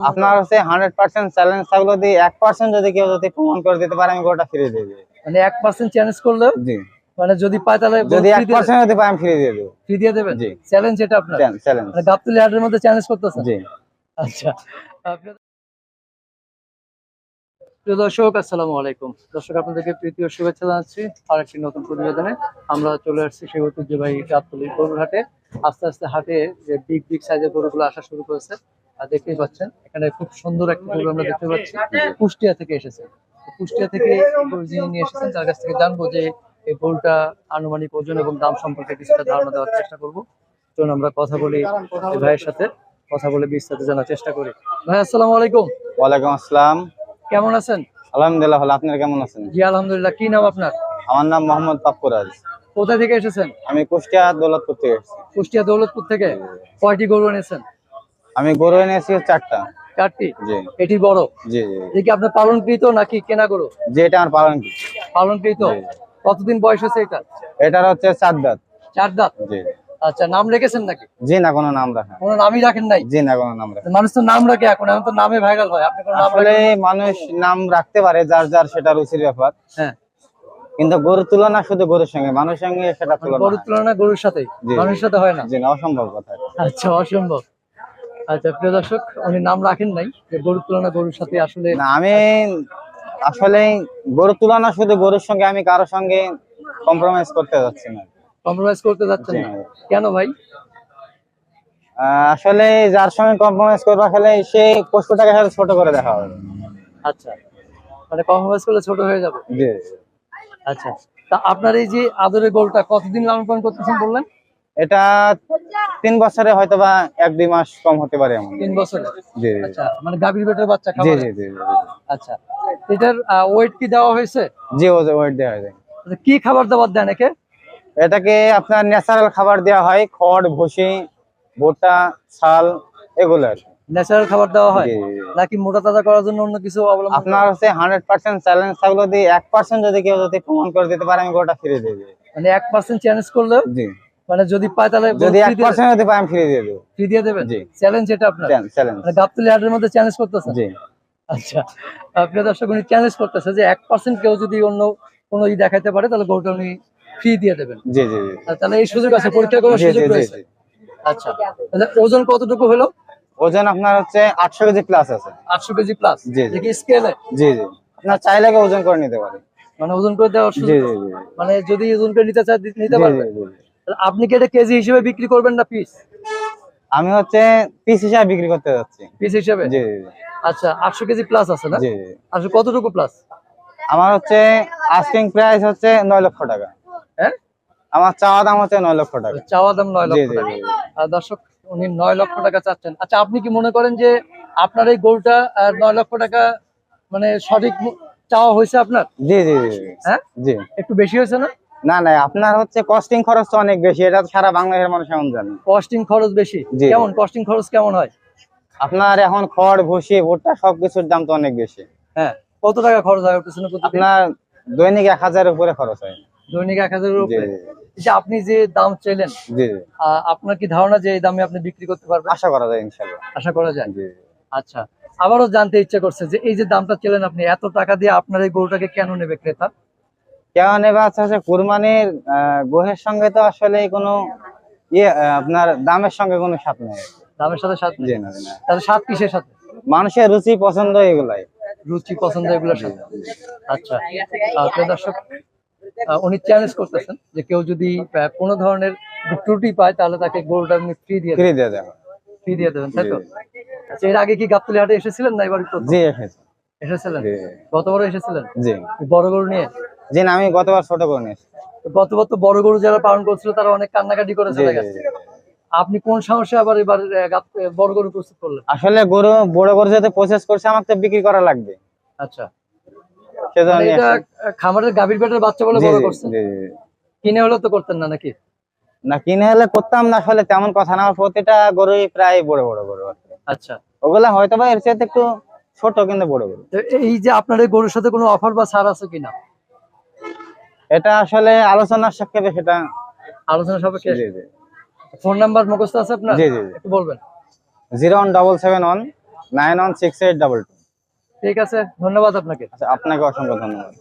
আপনার হচ্ছে hundred percent challenge থাকল যদি এক পার্সেন্ট যদি কেউ যদি প্রমাণ করে দিতে পারে আমি গোটা ফিরে দিয়ে দেবো। মানে এক পার্সেন্ট চ্যালেঞ্জ করলে জি। মানে যদি পায় তাহলে যদি এক পার্সেন্ট যদি পাই আমি ফিরে দিয়ে দেবো। ফ্রি দিয়ে দেবেন? জি। চ্যালেঞ্জ এটা আপনার? চ্যালেঞ্জ মানে গাবতলি হাটের মধ্যে চ্যালেঞ্জ করতেছেন? জি। আচ্ছা। আপনাদের- প্রিয় দর্শক আসসালামু আলাইকুম। দর্শক আপনাদেরকে ও শুভেচ্ছা জানাচ্ছি আর একটি নতুন প্রতিবেদনে। আমরা চলে আসছি সেই ঐতিহ্যবাহী গাবতলি গরুর হাটে। আস্তে আস্তে হাটে যে বিগ বিগ সাইজের গরুগুলো আসা শুরু করেছে। দেখতেই পাচ্ছেন। এখানে খুব সুন্দর একটা গরু আমরা দেখতে পাচ্ছি। কুষ্টিয়া থেকে এসেছে। কুষ্টিয়া থেকে গরু যিনি নিয়ে এসেছেন তার কাছ থেকে জানব যে এই গরুটা আনুমানিক ওজন এবং দাম সম্পর্কে কিছুটা ধারণা দেওয়ার চেষ্টা করব। চলুন আমরা কথা বলি ভাইয়ের সাথে। কথা বলে বিস্তারিত জানার চেষ্টা করি। ভাই আসসালামু আলাইকুম। ওয়ালাইকুম আসসালাম। কেমন আছেন? আলহামদুলিল্লাহ ভালো। আপনারা কেমন আছেন? জি আলহামদুলিল্লাহ। কি নাম আপনার? আমার নাম মোহাম্মদ পাপ্পুরাজ কোথা থেকে এসেছেন? আমি কুষ্টিয়া দৌলতপুর থেকে এসেছি। কুষ্টিয়া দৌলতপুর থেকে। কয়টি গরু এনেছেন? আমি গরু এনেছি চারটা। চারটি? জি। এটি বড়? জি জি এটি কি আপনার পালনকৃত নাকি কেনা গরু? যে এটা আমার পালনকৃত। জি। কতদিন বয়স হয়েছে এটা এটার হচ্ছে চার দাঁত। চার দাঁত? জি। আচ্ছা নাম রেখেছেন নাকি? জি না কোনো নাম রাখা কোনো নামই রাখেন নাই? জি না কোনো নাম রাখা মানুষ তো নাম রাখে এখন এখন তো নামে ভাইরাল হয়। আপনি কোনো নাম আসলে মানুষ নাম রাখতে পারে যার যার সেটা রুচির ব্যাপার। হ্যাঁ। কিন্তু গরুর তুলনা শুধু গরুর সঙ্গে মানুষের সঙ্গে সেটা তুলনা গরুর। তুলনা গরুর সাথে জি। মানুষের সাথে হয় না? জি না অসম্ভব কথা। আচ্ছা অসম্ভব। আচ্ছা প্রিয় দর্শক উনি নাম রাখেন নাই যে গরুর তুলনা গরুর সাথে আসলে না আমি আসলে গরুর তুলনা শুধু গরুর সঙ্গে আমি কারোর সঙ্গে কম্প্রোমাইজ করতে যাচ্ছি না। কম্প্রোমাইজ করতে যাচ্ছেন না। কেন ভাই? আসলে যার সঙ্গে কম্প্রোমাইজ করবা খেলে সে পশুটাকে সাথে ছোট করে দেখা হবে। আচ্ছা মানে কম্প্রোমাইজ করলে ছোট হয়ে যাবে। জি। আচ্ছা তা আপনার এই যে আদরের গোলটা কতদিন লালন পালন করতেছেন বললেন? এটা তিন বছরে হয়তো বা এক দুই মাস কম হতে পারে এমন। তিন বছর? জি আচ্ছা মানে গাভীর পেটের বাচ্চা জি জি জি। আচ্ছা এটার ওয়েট কি দেওয়া হয়েছে? জি ওয়েট দেওয়া যায় আচ্ছা, কি খাবার দাবার দেন একে? এটাকে আপনার ন্যাচারাল খাবার দেওয়া হয় খড় ভুসি ভুট্টা ছাল এগুলো আর। ন্যাচারাল খাবার দেওয়া হয়? নাকি মোটা তাজা করার জন্য অন্য কিছু অবলম্বন আপনার হচ্ছে হান্ড্রেড পার্সেন্ট চ্যালেঞ্জ থাকল যদি এক পার্সেন্ট যদি কেউ যদি প্রমাণ করে দিতে পারে আমি গোটা ফিরে দিয়ে দেবো মানে এক পার্সেন্ট চ্যালেঞ্জ করলে জি। মানে যদি পায় তাহলে যদি এক পার্সেন্ট যদি পাই আমি ফিরে দিয়ে দেবো। ফ্রি দিয়ে দেবেন। চ্যালেঞ্জ এটা আপনার? চ্যালেঞ্জ মানে গাবতলি হাটের মধ্যে চ্যালেঞ্জ করতেছেন? জি। আচ্ছা। প্রিয় দর্শক উনি চ্যালেঞ্জ করতেছে যে এক পার্সেন্ট কেউ যদি অন্য কোনো ই পারে তাহলে গরুটা উনি ফ্রি দিয়ে দেবেন। জি জি তাহলে এই সুযোগ আছে পরীক্ষা করার সুযোগ রয়েছে? আচ্ছা। তাহলে ওজন কতটুকু হলো? ওজন আপনার হচ্ছে আটশো কেজি প্লাস আছে। আটশো কেজি প্লাস জি, জি। স্কেলে জি জি। আপনার চাইলে ওজন করে নিতে পারে মানে ওজন করে দেওয়ার সুযোগ মানে যদি ওজন করে নিতে চায় নিতে পারবে? আপনি কি এটা কেজি হিসেবে বিক্রি করবেন না পিস আমি হচ্ছে পিস হিসাবে বিক্রি করতে যাচ্ছি। পিস হিসেবে? জি আচ্ছা আটশো কেজি প্লাস আছে না? জি জি। আচ্ছা কতটুকু প্লাস আমার হচ্ছে আস্কিং প্রাইস হচ্ছে নয় লক্ষ টাকা। হ্যাঁ? আমার চাওয়া দাম হচ্ছে নয় লক্ষ টাকা। চাওয়া দাম নয় জি লক্ষ টাকা। আর দর্শক উনি নয় লক্ষ টাকা চাচ্ছেন। আচ্ছা আপনি কি মনে করেন যে আপনার এই গোলটা আহ, নয় লক্ষ টাকা মানে সঠিক চাওয়া হয়েছে আপনার? জি জি জি। হ্যাঁ? জি। একটু বেশি হয়েছে না? না না আপনার হচ্ছে কস্টিং খরচ তো অনেক বেশি এটা সারা বাংলাদেশের মানুষ এমন জানে। কস্টিং খরচ বেশি? কেমন? কস্টিং খরচ কেমন হয়? আপনার এখন খড় ভুসি ভুট্টা সবকিছুর দাম তো অনেক বেশি। হ্যাঁ কত টাকা খরচ হয় পিছনে আপনার দৈনিক এক হাজারের উপরে খরচ হয়। দৈনিক এক হাজারের উপরে? যে আপনি যে দাম চাইলেন আপনার কি ধারণা যে এই দামে আপনি বিক্রি করতে পারবেন? আশা করা যায় ইনশাল্লাহ আশা করা যায়? জি আচ্ছা আবারও জানতে ইচ্ছা করছে যে এই যে দামটা চেলেন আপনি এত টাকা দিয়ে আপনার এই গরুটাকে কেন নেবে ক্রেতা? কেমন নেবে আছে হচ্ছে কুরবানির গোহের সঙ্গে তো আসলে কোনো ইয়ে আপনার দামের সঙ্গে কোনো স্বাদ নেই। দামের সাথে সাথে জি না তাহলে সাত কিসের সাথে? মানুষের রুচি পছন্দ এগুলাই। রুচি পছন্দ এগুলোর সাথে? আচ্ছা প্রিয় দর্শক উনি চ্যালেঞ্জ করতেছেন যে কেউ যদি কোনো ধরনের ত্রুটি পায় তাহলে তাকে গরুটা আপনি ফ্রি দিয়ে ফ্রি দিয়ে দেওয়া ফ্রি দিয়ে দেবেন তাই তো? আচ্ছা এর আগে কি গাবতলি হাটে এসেছিলেন না এবার জি এসেছে। এসেছিলেন? জি। গতবারও এসেছিলেন? জি। বড় গরু নিয়ে? জি না আমি গতবার ছোট করে নিয়েছি। গতবার তো বড় গরু যারা পালন করছিল তারা অনেক কান্নাকাটি করে চলে গেছে। আপনি কোন সাহসে আবার এবার বড় গরু প্রস্তুত করলেন? আসলে গরু বড় গরু যাতে প্রসেস করছে আমাকে তো বিক্রি করা লাগবে। আচ্ছা। মানে নিয়ে খামারের গাভীর পেটের বাচ্চা বলে বড় করছেন? জি, জি। কিনে হলেও তো করতেন না নাকি? না কিনে হলে করতাম না আসলে তেমন কথা না প্রতিটা গরুই প্রায় বড় বড় গরু আচ্ছা। ওগুলা হয়তো বা এর চাইতে একটু ছোট কিন্তু বড় গরু। এই যে আপনার এই গরুর সাথে কোনো অফার বা ছাড় আছে কিনা? এটা আসলে আলোচনার সাক্ষেপে সেটা আলোচনা সাপেক্ষে? জি জি। ফোন নাম্বার মুখস্থ আছে আপনার? জি, জি, জি। একটু বলবেন। Zero one double seven one nine one six eight double two. ঠিক আছে ধন্যবাদ আপনাকে। আচ্ছা আপনাকে অসংখ্য ধন্যবাদ।